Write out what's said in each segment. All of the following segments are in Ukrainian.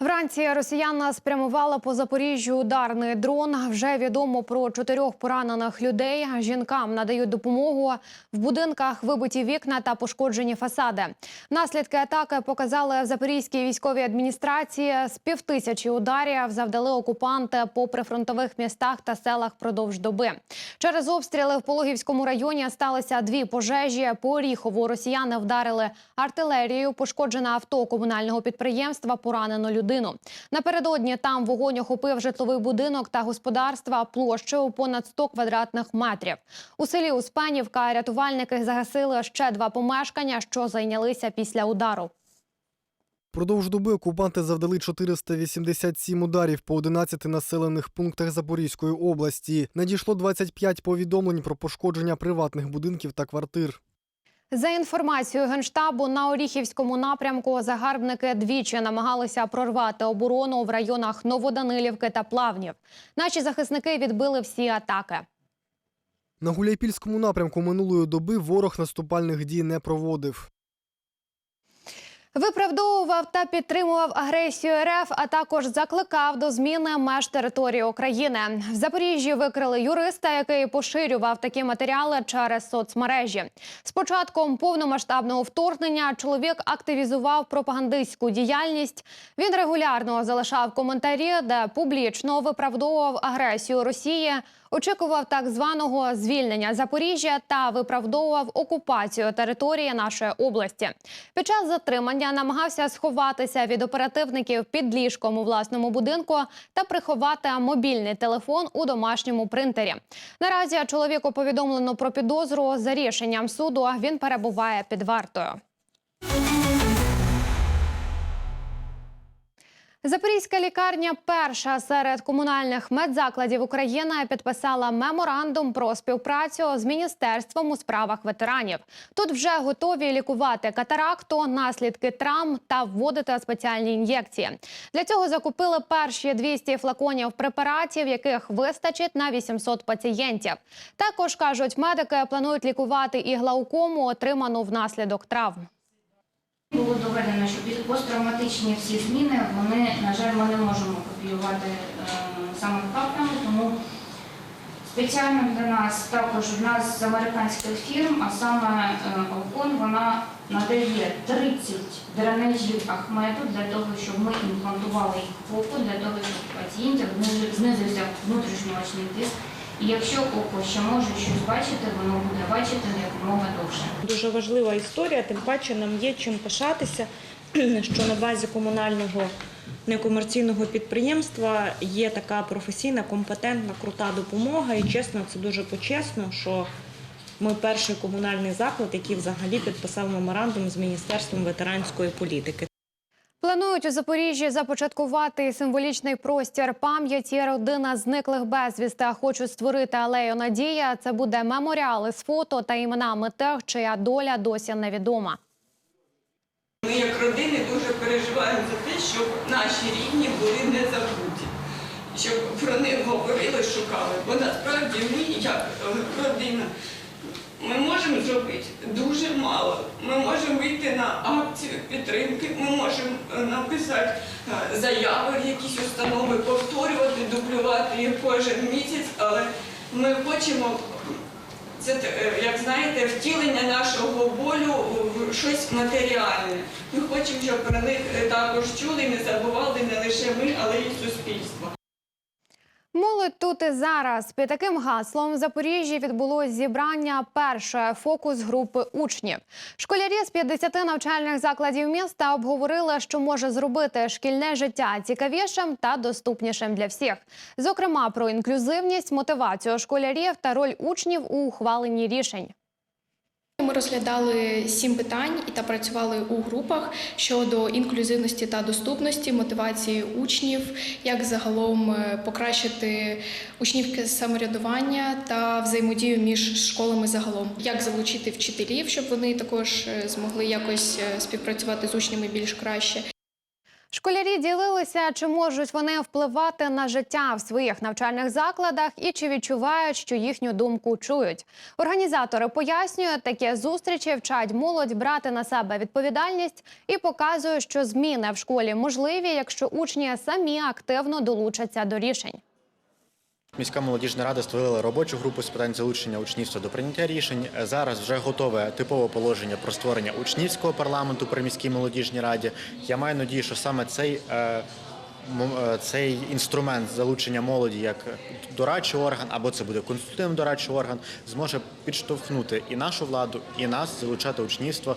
Вранці росіяни спрямували по Запоріжжю ударний дрон. Вже відомо про чотирьох поранених людей. Жінкам надають допомогу. В будинках вибиті вікна та пошкоджені фасади. Наслідки атаки показали в Запорізькій військовій адміністрації. З півтисячі ударів завдали окупанти по прифронтових містах та селах продовж доби. Через обстріли в Пологівському районі сталися дві пожежі. По Оріхову росіяни вдарили артилерією. Пошкоджене авто комунального підприємства. Поранено людину. Напередодні там вогонь охопив житловий будинок та господарства площею понад 100 квадратних метрів. У селі Успенівка рятувальники загасили ще два помешкання, що зайнялися після удару. Продовж доби окупанти завдали 487 ударів по 11 населених пунктах Запорізької області. Надійшло 25 повідомлень про пошкодження приватних будинків та квартир. За інформацією генштабу на Оріхівському напрямку загарбники двічі намагалися прорвати оборону в районах Новоданилівки та Плавнів. Наші захисники відбили всі атаки. На Гуляйпільському напрямку минулої доби ворог наступальних дій не проводив. Виправдовував та підтримував агресію РФ, а також закликав до зміни меж території України. В Запоріжжі викрили юриста, який поширював такі матеріали через соцмережі. З початком повномасштабного вторгнення чоловік активізував пропагандистську діяльність. Він регулярно залишав коментарі, де публічно виправдовував агресію Росії. Очікував так званого звільнення Запоріжжя та виправдовував окупацію території нашої області. Під час затримання намагався сховатися від оперативників під ліжком у власному будинку та приховати мобільний телефон у домашньому принтері. Наразі чоловіку повідомлено про підозру за рішенням суду. Він перебуває під вартою. Запорізька лікарня перша серед комунальних медзакладів України підписала меморандум про співпрацю з міністерством у справах ветеранів. Тут вже готові лікувати катаракту, наслідки травм та вводити спеціальні ін'єкції. Для цього закупили перші 200 флаконів препаратів, яких вистачить на 800 пацієнтів. Також кажуть, медики планують лікувати і глаукому, отриману внаслідок травм. Було доведено, що посттравматичні всі зміни, вони, на жаль, ми не можемо копіювати е, саме каплями, тому спеціально для нас також одна з американських фірм, а саме е, Алкон, вона надає 30 дренажів Ахмету для того, щоб ми імплантували їх в око, для того, щоб пацієнтів знизив- знизився внутрішньоочний тиск. І якщо око ще може щось бачити, воно буде бачити якомога довше. Дуже важлива історія, тим паче нам є чим пишатися, що на базі комунального некомерційного підприємства є така професійна, компетентна, крута допомога. І чесно, це дуже почесно, що ми перший комунальний заклад, який взагалі підписав меморандум з Міністерством ветеранської політики. Планують у Запоріжжі започаткувати символічний простір пам'яті родина зниклих безвісти. Хочуть створити алею Надія. Це буде меморіал із фото та іменами тих, чия доля досі невідома. Ми як родини дуже переживаємо за те, щоб наші рідні були не забуті, щоб про них говорили, шукали. Бо насправді ми, як родина, ми можемо зробити дуже мало. Ми можемо вийти на акцію підтримки, ми можемо е, написати е, заяви в якісь установи, повторювати, дублювати їх кожен місяць, але ми хочемо це е, як знаєте, втілення нашого болю в щось матеріальне. Ми хочемо, щоб про них також чули, не забували не лише ми, але й суспільство. Молодь тут і зараз. Під таким гаслом в Запоріжжі відбулось зібрання першої фокус групи учнів. Школярі з 50 навчальних закладів міста обговорили, що може зробити шкільне життя цікавішим та доступнішим для всіх. Зокрема, про інклюзивність, мотивацію школярів та роль учнів у ухваленні рішень. Розглядали сім питань та працювали у групах щодо інклюзивності та доступності, мотивації учнів, як загалом е, покращити учнівське самоврядування та взаємодію між школами загалом, як залучити вчителів, щоб вони також е, змогли якось е, співпрацювати з учнями більш краще. Школярі ділилися, чи можуть вони впливати на життя в своїх навчальних закладах і чи відчувають, що їхню думку чують. Організатори пояснюють, такі зустрічі вчать молодь брати на себе відповідальність і показують, що зміни в школі можливі, якщо учні самі активно долучаться до рішень. Міська молодіжна рада створила робочу групу з питань залучення учнівства до прийняття рішень. Зараз вже готове типове положення про створення учнівського парламенту при міській молодіжній раді. Я маю надію, що саме цей. е, е, Цей інструмент залучення молоді як дорадчий орган, або це буде консультативний дорадчий орган, зможе підштовхнути і нашу владу, і нас залучати учнівство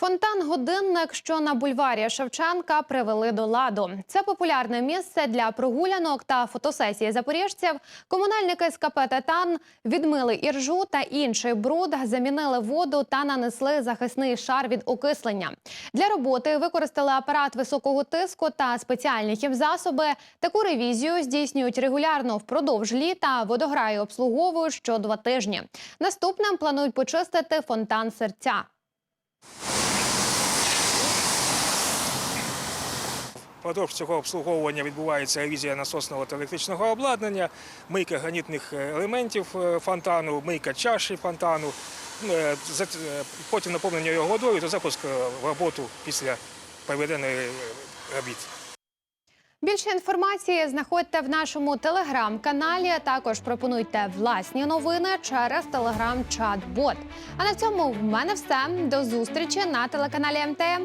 Фонтан-годинник, що на бульварі Шевченка, привели до ладу. Це популярне місце для прогулянок та фотосесії запоріжців. Комунальники з КП «Титан» відмили іржу та інший бруд, замінили воду та нанесли захисний шар від окислення. Для роботи використали апарат високого тиску та спеціальні хімзасоби. Таку ревізію здійснюють регулярно впродовж літа. Водограї обслуговують що два тижні. Наступним планують почистити фонтан серця. Впродовж цього обслуговування відбувається ревізія насосного та електричного обладнання, мийка гранітних е, елементів е, фонтану, мийка чаші фонтану, за- е, потім наповнення його водою та запуск в роботу після проведеної робіт. Більше інформації знаходьте в нашому телеграм-каналі. Також пропонуйте власні новини через телеграм-чат-бот. А на цьому в мене все. До зустрічі на телеканалі МТМ.